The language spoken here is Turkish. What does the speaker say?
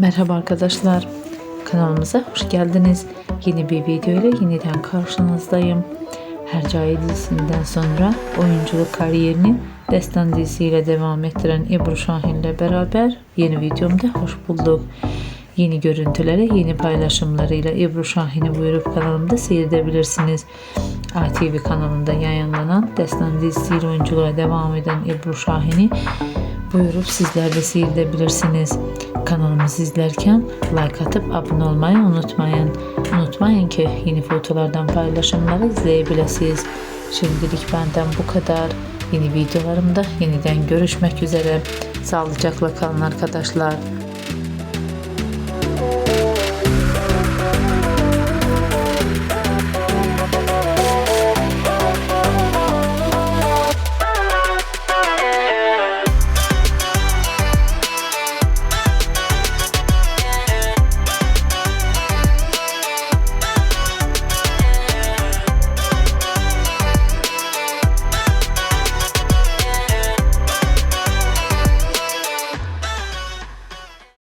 Merhaba arkadaşlar. Kanalımıza hoş geldiniz. Yeni bir video ile yeniden karşınızdayım. Hercai dizisinden sonra oyunculuk kariyerini Destan dizisiyle devam ettiren Ebru Şahin ile beraber yeni videomda hoş bulduk. Yeni görüntülere, yeni paylaşımlarıyla Ebru Şahin'i buyurup kanalımda seyredebilirsiniz. ATV kanalında yayınlanan Destan dizisiyle oyunculuğa devam eden Ebru Şahin'i buyurup sizler de seyredebilirsiniz. Kanalımızı izlerken like atıp abone olmayı unutmayın. Unutmayın ki yeni fotolardan paylaşımları izleyebilirsiniz. Şimdilik benden bu kadar. Yeni videolarımda yeniden görüşmek üzere. Sağlıcakla kalın arkadaşlar.